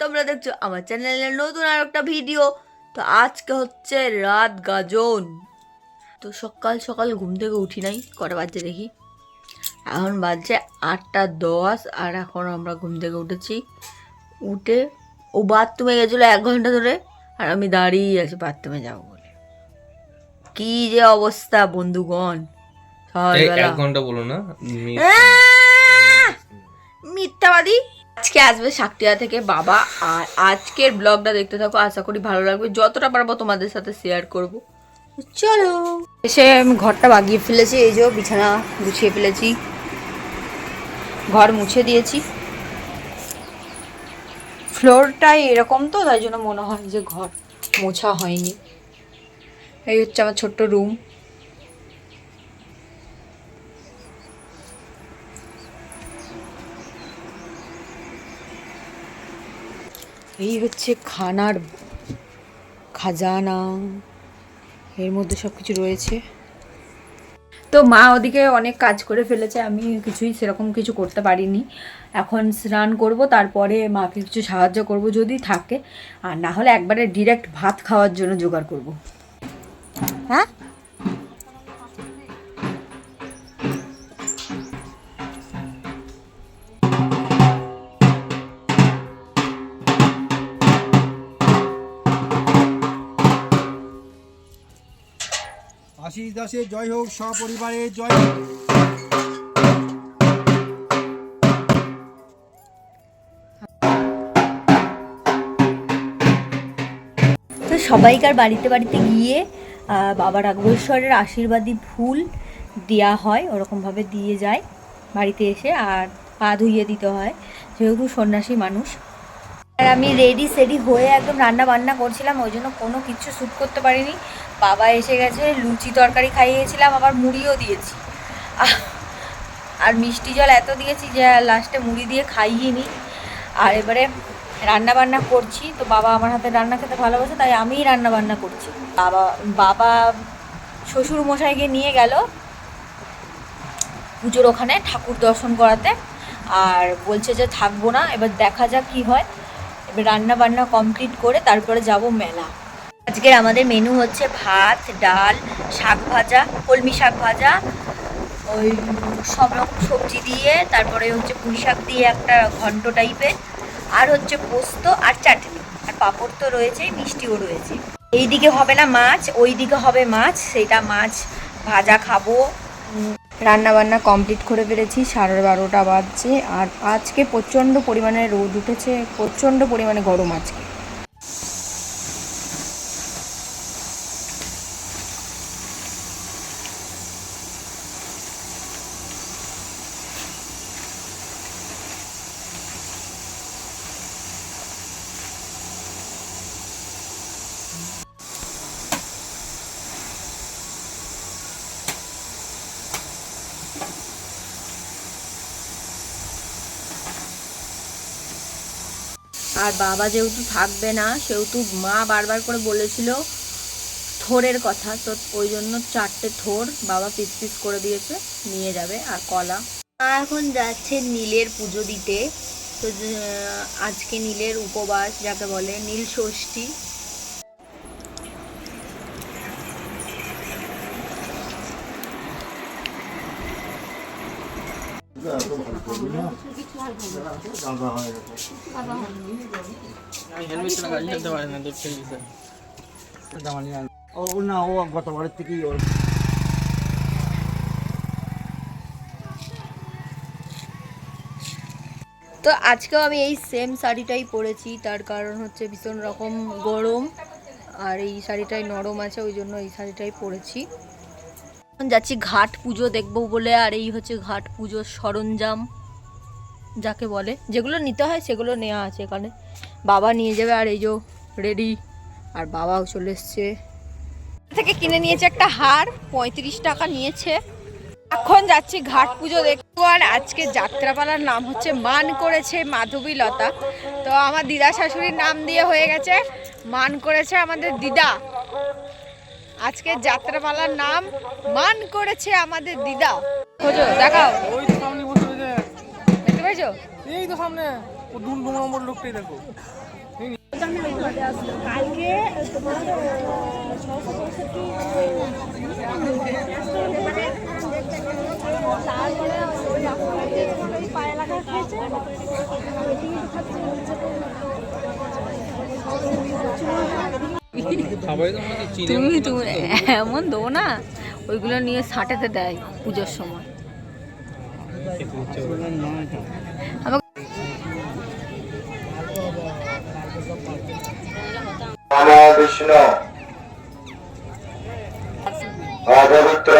তোমরা দেখছ আমার চ্যানেলের নতুন আর একটা ভিডিও। তো আজকে হচ্ছে রাত গাজন। তো সকাল সকাল ঘুম থেকে উঠি নাই কটা বাজছে দেখি। এখন বাজছে আটটা দশ আর এখন আমরা ঘুম থেকে উঠেছি। উঠে ও বাথরুমে গেছিল এক ঘণ্টা ধরে আর আমি দাঁড়িয়ে আছি বাথরুমে যাব বলে। কি যে অবস্থা বন্ধুগণ সকালবেলা। এক ঘণ্টা বলো না মিথ্যাবাদী! আজকে আসবে শাকটিয়া থেকে বাবা, আর আজকের ব্লগটা দেখতে থাকো, আশা করি ভালো লাগবে। যতটা পারব তোমাদের সাথে শেয়ার করব। চলো। এসে ঘরটা বাগিয়ে ফেলেছি, এই যে বিছানা গুছিয়ে ফেলেছি। ঘর মুছে দিয়েছি। ফ্লোরটাই এরকম তো, তাই জন্য মনে হয় যে ঘর মোছা হয়নি। এই হচ্ছে আমার ছোট্ট রুম এই হচ্ছে খানার খাজানা। এর মধ্যে সব কিছু রয়েছে। তো মা ওদিকে অনেক কাজ করে ফেলেছে আমি কিছুই সেরকম কিছু করতে পারিনি। এখন স্নান করব তারপরে মাকে কিছু সাহায্য করব যদি থাকে। আর না হলে একবারে ডিরেক্ট ভাত খাওয়ার জন্য জোগাড় করব। হ্যাঁ? আশিস দাসের জয় হোক সপরিবারের জয় হোক। তো সবাইকার বাড়িতে বাড়িতে গিয়ে বাবা রাঘবেশ্বরের আশীর্বাদী ফুল দেওয়া হয়, ওরকমভাবে দিয়ে যায় বাড়িতে এসে, আর পা ধুইয়ে দিতে হয়। যেহেতু সন্ন্যাসী মানুষ আর আমি রেডি সেডি হয়ে একদম রান্না বান্না করছিলাম, ওই জন্য কোনো কিছু শ্যুট করতে পারিনি। বাবা এসে গেছে, লুচি তরকারি খাইয়েছিলাম, আবার মুড়িও দিয়েছি। আর মিষ্টি জল এত দিয়েছি যে লাস্টে মুড়ি দিয়ে খাইয়ে আর এবারে রান্না বান্না করছি, তো বাবা আমার হাতে রান্না খেতে ভালোবাসে, তাই আমিই রান্না বান্না করছি। বাবা বাবা শ্বশুর মশাইকে নিয়ে গেল পুজোর ওখানে ঠাকুর দর্শন করাতে, আর বলছে যে থাকব না, এবার দেখা যাক কি হয়। রান্না বান্না কমপ্লিট করে তারপরে যাব মেলা। আজকের আমাদের মেনু হচ্ছে ভাত, ডাল, শাক ভাজা, কলমি শাক ভাজা, ওই সব রকম সবজি দিয়ে, তারপরে হচ্ছে পুঁই শাক দিয়ে একটা ঘন্ট টাইপের আর হচ্ছে পোস্ত আর চাটনি। আর পাঁপড় তো রয়েছেই, মিষ্টিও রয়েছে। এই দিকে হবে না মাছ ওই দিকে হবে মাছ, সেটা মাছ ভাজা খাব। উম, রান্না বান্না কমপ্লিট করে ফেলেছি সাড়ে বারোটা বাজছে। আর আজকে প্রচণ্ড পরিমাণে রোদ উঠেছে প্রচণ্ড পরিমাণে গরম আজকে। আর বাবা যেহেতু থাকবে না, সেহেতু মা বারবার করে বলেছিল থোরের কথা। তো ওই জন্য চারটে থোর বাবা পিস পিস করে দিয়েছে, নিয়ে যাবে আর কলা। মা এখন যাচ্ছে নীলের পুজো দিতে। তো আজকে নীলের উপবাস, যাকে বলে নীল ষষ্ঠী। তো আজকেও আমি এই সেম শাড়িটাই পরেছি, তার কারণ হচ্ছে ভীষণ রকম গরম, আর এই শাড়িটাই নরম আছে, ওই জন্য এই শাড়িটাই পরেছি। যাচ্ছি ঘাট পুজো দেখব বলে, আর এই হচ্ছে ঘাট পুজোর সরঞ্জাম। যাকে বলে, যেগুলো নিতে হয় সেগুলো নেওয়া আছে এখানে। বাবা নিয়ে যাবে আর এই যে রেডি আর বাবাও চলে এসছে। থেকে কিনে নিয়েছে একটা হার, পঁয়ত্রিশ টাকা নিয়েছে। এখন যাচ্ছি ঘাট পুজো দেখব আর আজকে যাত্রাপালার নাম হচ্ছে মান করেছে মাধবী লতা। তো আমার দিদা শাশুড়ির নাম দিয়ে হয়ে গেছে, মান করেছে আমাদের দিদা। আজকে যাত্রাপালার নাম, মান করেছে আমাদের দিদা। খোঁজো, দেখাও। দেখতে এই তো সামনে। দু নম্বর লোকটাই দেখো। কালকে তোমার তারপরে ওই পায়ে লাগা খেয়েছে। সবাই তো আমাকে চিনে তুমি তুমি এমন দেবো না ওইগুলো নিয়ে সাঁটাতে দেয় পুজোর সময়। নমো বিষ্ণু অপবিত্র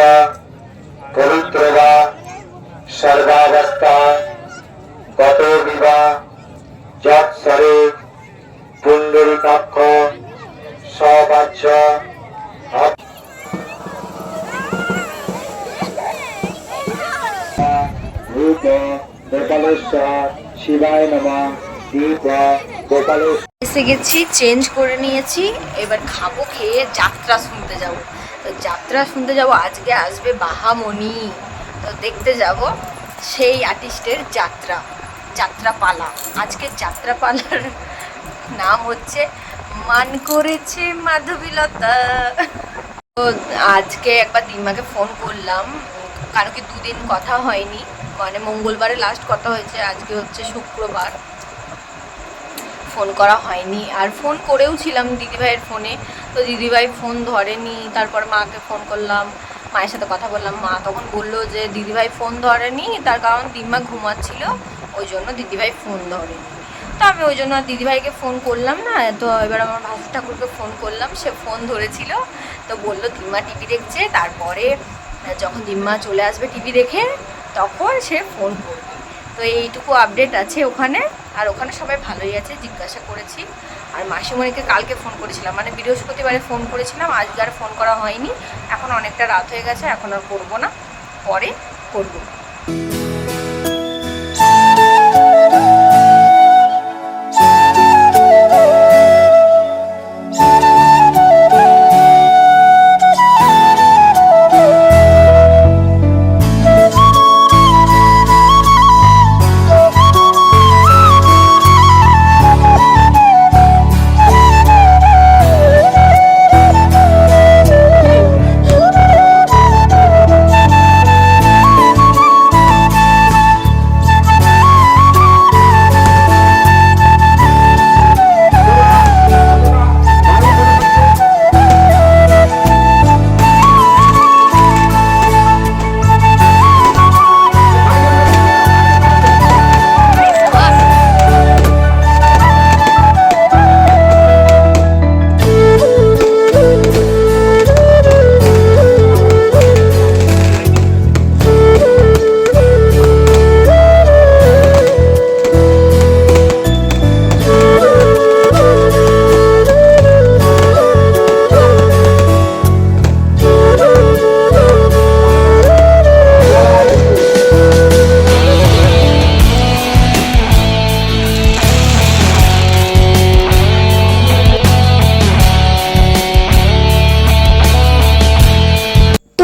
পবিত্র বা সর্বাবস্থা গত বিবা যৎসরে পুণ্ডরিকাক্ষ সবাচ্য এসে গেছি চেঞ্জ করে নিয়েছি, এবার খাব খেয়ে যাত্রা শুনতে যাব। তো যাত্রা শুনতে যাব, আজকে আসবে বাহামণি। তো দেখতে যাব সেই আর্টিস্টের যাত্রা, যাত্রাপালা। আজকে যাত্রাপালার নাম হচ্ছে মান করেছে মাধবীলতা। তো আজকে একবার দিমাকে ফোন করলাম। কারণ কি দুদিন কথা হয়নি? মানে মঙ্গলবারে লাস্ট কথা হয়েছে, আজকে হচ্ছে শুক্রবার। ফোন করা হয়নি। আর ফোন করেও ছিলাম দিদিভাইয়ের ফোনে তো দিদিভাই ফোন ধরেনি, তারপর মাকে ফোন করলাম, মায়ের সাথে কথা বললাম। মা তখন বলল যে, দিদিভাই ফোন ধরেনি, তার কারণ দিম্মা ঘুমাচ্ছিল, ওই জন্য দিদিভাই ফোন ধরেনি। তো আমি ওই জন্য দিদিভাইকে ফোন করলাম না, তো এবার আমার ভাসু ঠাকুরকে ফোন করলাম, সে ফোন ধরেছিল। তো বলল দিম্মা টিভি দেখছে। তারপরে যখন দিম্মা চলে আসবে টিভি দেখে তখন সে ফোন করবে। তো এইটুকু আপডেট আছে ওখানে। আর ওখানে সবাই ভালোই আছে, জিজ্ঞাসা করেছি। আর মাসিমণিকে কালকে ফোন করেছিলাম। মানে বৃহস্পতিবারে ফোন করেছিলাম। আজকে আর ফোন করা হয়নি। এখন অনেকটা রাত হয়ে গেছে, এখন আর করব না। পরে করব।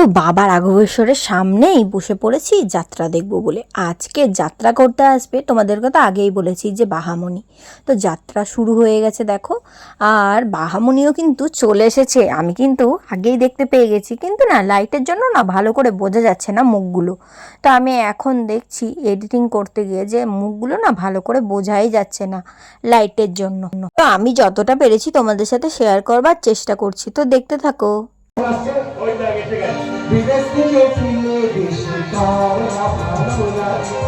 বাবা রাঘবেশ্বরের সামনেই বসে পড়েছি যাত্রা দেখব বলে। আজকে যাত্রা করতে আসবে তোমাদেরকে তো আগেই বলেছি যে বাহামণি। তো যাত্রা শুরু হয়ে গেছে দেখো, আর বাহামণিও কিন্তু চলে এসেছে। আমি কিন্তু আগেই দেখতে পেয়ে গেছি, কিন্তু না লাইটের জন্য না ভালো করে বোঝা যাচ্ছে না মুখগুলো। তো আমি এখন দেখছি এডিটিং করতে গিয়ে যে মুখগুলো না ভালো করে বোঝাই যাচ্ছে না লাইটের জন্য। তো আমি যতটা পেরেছি তোমাদের সাথে শেয়ার করবার চেষ্টা করছি। তো দেখতে থাকো। বিদেশ থেকে ফিরে দেশে কার ভালো লাগে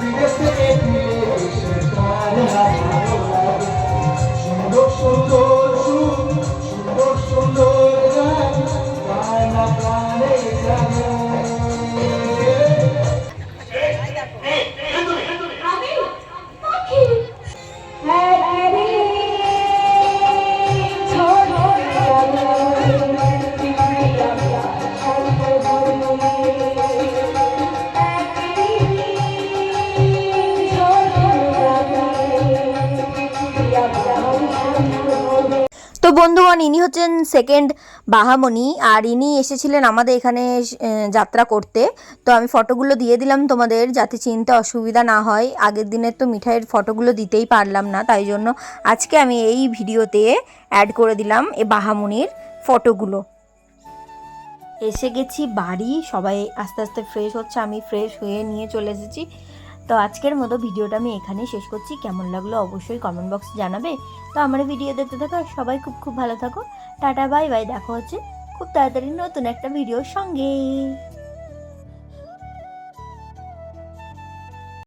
বিদেশ থেকে বন্ধুগণ, ইনি হচ্ছেন সেকেন্ড বাহামণি আর ইনি এসেছিলেন আমাদের এখানে যাত্রা করতে। তো আমি ফটোগুলো দিয়ে দিলাম তোমাদের যাতে চিনতে অসুবিধা না হয়। আগের দিনের তো মিঠাইয়ের ফটোগুলো দিতেই পারলাম না, তাই জন্য আজকে আমি এই ভিডিওতে অ্যাড করে দিলাম এ বাহামণির ফটোগুলো এসে গেছি বাড়ি, সবাই আস্তে আস্তে ফ্রেশ হচ্ছে, আমি ফ্রেশ হয়ে নিয়ে চলে এসেছি। তো আজকের মতো ভিডিওটা আমি এখানেই শেষ করছি। কেমন লাগল অবশ্যই কমেন্ট বক্সে জানাবে। তো আমার ভিডিও দেখতে থাকো সবাই খুব খুব ভালো থাকো। টাটা বাই বাই দেখা হচ্ছে। খুব তাড়াতাড়ি নতুন একটা ভিডিওর সঙ্গে।